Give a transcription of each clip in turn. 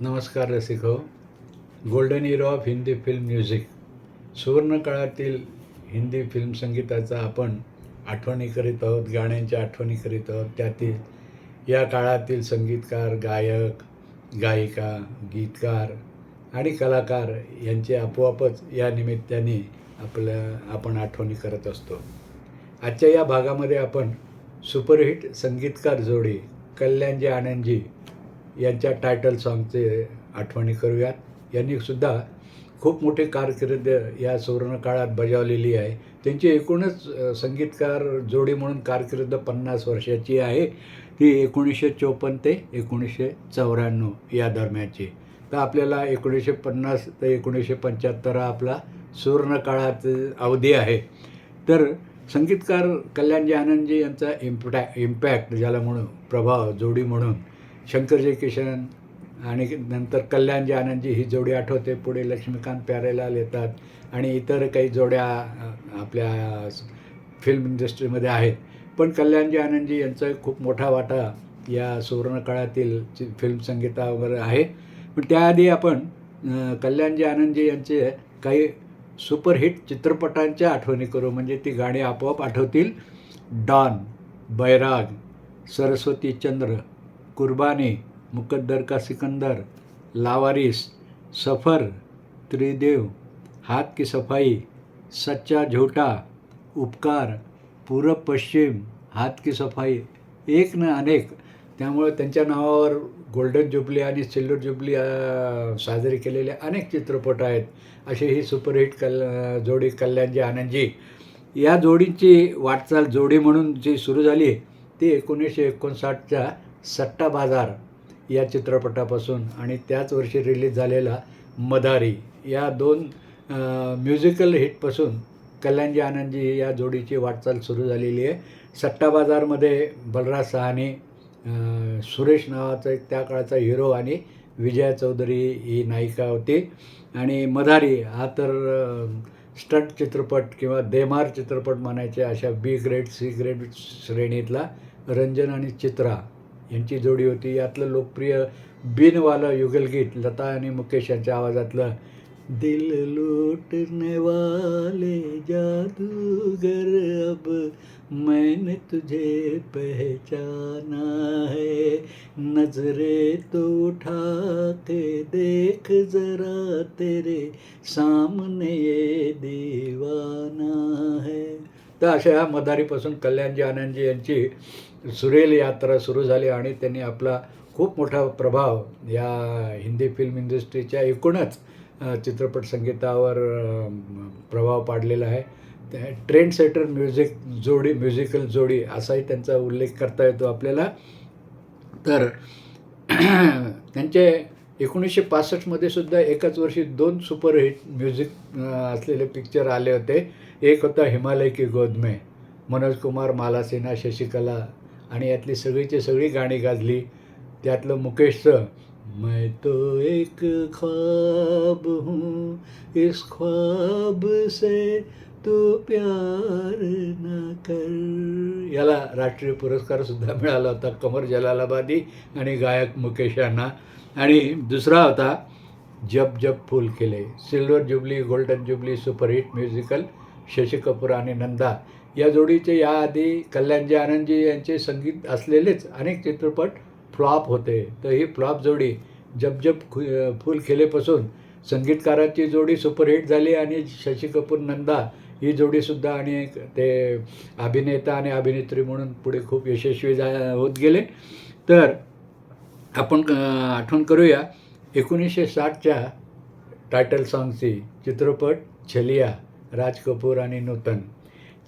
नमस्कार रसिक हो golden era of Hindi film music सुवर्णकाळातील Hindi film संगीताचा आपण आठवणी करीत आहोत गाण्यांच्या आठवणी करीत आहोत. त्यातील या काळातील संगीतकार गायक गायिका गीतकार आणि कलाकार यांचे आपोआपच या निमित्ताने आपल्या आपण आठवणी करत असतो. आजच्या या भागामध्ये आपण सुपरहिट संगीतकार जोडी कल्याणजी आनंदजी यांच्या टायटल सॉन्गचे आठवणी करूयात. यांनी सुद्धा खूप मोठी कारकीर्द या सुवर्ण काळात बजावलेली आहे. त्यांची एकूणच संगीतकार जोडी म्हणून कारकीर्द पन्नास वर्षाची आहे. ती एकोणीसशे चोपन्न ते एकोणीसशे चौऱ्याण्णव या दरम्यानची. तर आपल्याला एकोणीसशे पन्नास ते एकोणीसशे पंच्याहत्तर हा आपला सुवर्ण काळात अवधी आहे. तर संगीतकार कल्याणजी आनंदजी यांचा इम्पॅ इम्पॅक्ट ज्याला म्हणू प्रभाव जोडी म्हणून शंकरजी किशन आणि नंतर कल्याणजी आनंदजी ही जोडी आठवते. पुढे लक्ष्मीकांत प्यारेलाल येतात आणि इतर काही जोड्या आपल्या फिल्म इंडस्ट्रीमध्ये आहेत. पण कल्याणजी आनंदजी यांचा खूप मोठा वाटा या सुवर्णकाळातील चि- फिल्म संगीतावर आहे. पण त्याआधी आपण कल्याणजी आनंदजी यांचे काही सुपरहिट चित्रपटांच्या आठवणी करू. म्हणजे ती गाणी आपोआप आठवतील. डॉन बैराग सरस्वती चंद्र कुर्बानी मुकद्दर का सिकंदर लावारिस सफर त्रिदेव हाथ की सफाई सच्चा झोटा उपकार पूरब पश्चिम हात की सफाई एक न अनेक. त्यामुळे त्यांच्या नावावर गोल्डन जुबली आणि सिल्वर जुबली साजरी केलेले अनेक चित्रपट आहेत. असे ही सुपरहिट कल जोडी कल्याणजी आनंदजी. या जोडीची वाटचाल जोडी म्हणून जी सुरू झाली ती एकोणीसशे एकोणसाठच्या सट्टा बाजार या चित्रपटापासून आणि त्याच वर्षी रिलीज झालेला मदारी या दोन म्युझिकल हिटपासून कल्याणजी आनंदजी या जोडीची वाटचाल सुरू झालेली आहे. सट्टा बाजारमध्ये बलराज सहानी सुरेश नावाचा एक त्या काळाचा हिरो आणि विजया चौधरी ही नायिका होती. आणि मधारी हा तर स्टंट चित्रपट किंवा देमार चित्रपट म्हणायचे अशा बी ग्रेड सी ग्रेड श्रेणीतला रंजन आणि चित्रा यांची जोडी होती. यातलं लोकप्रिय बिनवालं युगलगीत लता आणि मुकेश यांच्या आवाजातलं दिल लूटने वाले जादूगर अब मैंने तुझे पहचाना है। नजरे तो उठा के देख जरा तेरे सामने ये दीवाना है. तर अशा मदारीपासून कल्याणजी आनंदजी यांची सुरेल यात्रा सुरू झाली आणि त्यांनी आपला खूप मोठा प्रभाव या हिंदी फिल्म इंडस्ट्रीच्या एकूणच चित्रपट संगीतावर प्रभाव पाडलेला आहे. त्या ट्रेंड सेटर म्युझिक जोडी म्युझिकल जोडी असाही त्यांचा उल्लेख करता येतो आपल्याला. तर त्यांचे एकोणीसशे पासष्टमध्ये सुद्धा एकाच वर्षी दोन सुपरहिट म्युझिक असलेले पिक्चर आले होते. एक होता हिमालय की गोद में. मनोज कुमार माला सिन्हा शशिकला आणि यातली सगळीची सगळी गाणी गाजली. त्यातलं मुकेशचं मैं तो एक ख्वाब हूँ इस ख्वाब से तू प्यार न कर. याला राष्ट्रीय पुरस्कारसुद्धा मिळाला होता कमर जलालाबादी आणि गायक मुकेश यांना. आणि दुसरा होता Jab Jab Phool Khile silver jubilee golden jubilee superhit musical Shashi Kapoor आणि नंदा या जोडीचे याआधी कल्याणजी आनंदजी यांचे संगीत असलेलेच अनेक चित्रपट फ्लॉप होते. तर ही फ्लॉप जोडी जब जब खु फूल खिलेपासून संगीतकाराची जोडी सुपरहिट झाली आणि शशी कपूर नंदा ही जोडीसुद्धा आणि ते अभिनेता आणि अभिनेत्री म्हणून पुढे खूप यशस्वी जा होत गेले. तर आपण आठवण करूया एकोणीसशे साठच्या टायटल सॉन्गची चित्रपट छलिया. राज कपूर आणि नूतन.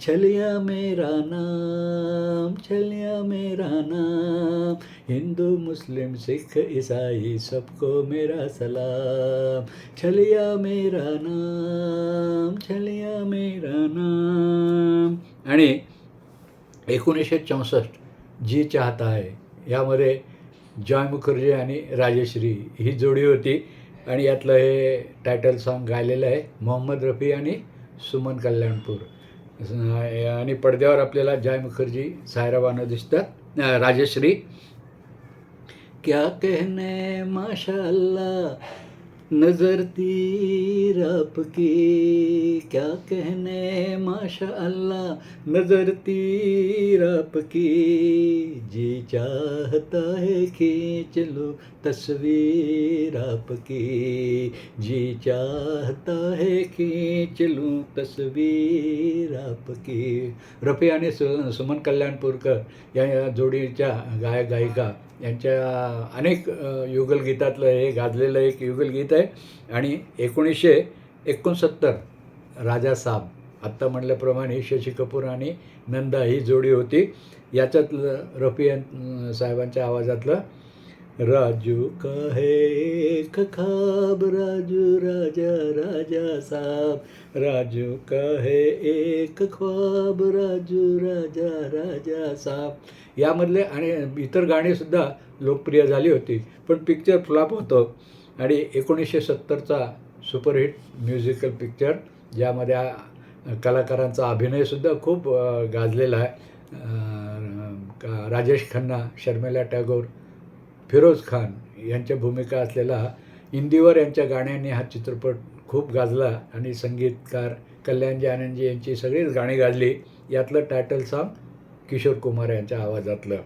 छलिया मेरा नाम छलिया मेरा नाम हिंदू मुस्लिम सिख ईसाई सबको मेरा सलाम. छलिया मेरा नाम छलिया मेरा नाम. आणि एकोणीसशे चौसष्ट जी चाहता आहे यामध्ये जॉय मुखर्जी आणि राजश्री ही जोडी होती. आणि यातलं हे टायटल सॉन्ग गायलेलं आहे मोहम्मद रफी आणि सुमन कल्याणपूर. आणि पडद्यावर आपल्याला जॉय मुखर्जी सायराबानं दिसतात. राजश्री. क्या कहने माशाल्ला नजर तीर आपकी क्या कहने माशा अल्लाह नजर तीर आपकी जी चाहता है खींच लो तस्वीर आपकी जी चाहता है खींच लूँ तस्वीर आपकी। रफी आणि सु सुमन कल्याणपूरकर या या जोडीच्या गाय गायिका यांच्या अनेक युगलगीतातलं हे गाजलेलं एक युगलगीत आहे. आणि एकोणीसशे एकोणसत्तर राजा साब आत्ता म्हटल्याप्रमाणे शशी कपूर आणि नंदा ही जोडी होती. याच्यातलं रफी साहेबांच्या आवाजातलं राजू का एक खाब राजू राजा राजा साहब। राजू का एक ख्वाब राजू राजा राजा साहब। यामधले आणि इतर गाणीसुद्धा लोकप्रिय झाली होती पण पिक्चर फ्लॉप होतं. आणि एकोणीसशे सत्तरचा सुपरहिट म्युझिकल पिक्चर ज्यामध्ये कलाकारांचा अभिनयसुद्धा खूप गाजलेला आहे. का- राजेश खन्ना शर्मिला टॅगोर फिरोज खान यांच्या भूमिका असलेला हिंदीवर यांच्या गाण्यांनी हा चित्रपट खूप गाजला आणि संगीतकार कल्याणजी आनंदजी यांची सगळीच गाणी गाजली. यातलं टायटल सॉन्ग किशोर कुमार यांच्या आवाजातलं.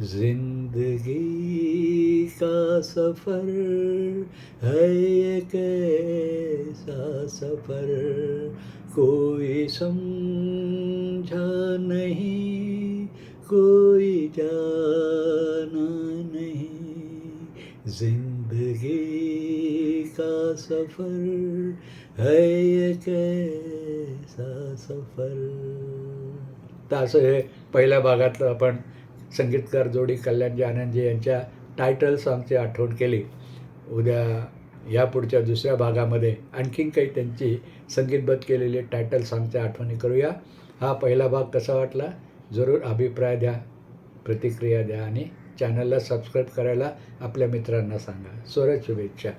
जिंदगी का सफर है एक ऐसा सफर? कोई समझा नहीं कोई जाना जिंदगी का सफर है एक ऐसा सफर? तर असं हे पहिल्या भागातलं आपण संगीतकार जोडी कल्याणजी आनंदजी यांच्या टायटल सॉन्गची आठवण केली. उद्या या पुढच्या दुसऱ्या भागामध्ये आणखीन काही त्यांची संगीतबद्ध केलेली टायटल सॉन्गच्या आठवणी करूया. हा पहिला भाग कसा वाटला? जरूर अभिप्राय द्या प्रतिक्रिया द्या आणि चॅनलला सबस्क्राईब करायला आपल्या मित्रांना सांगा. स्वरच शुभेच्छा.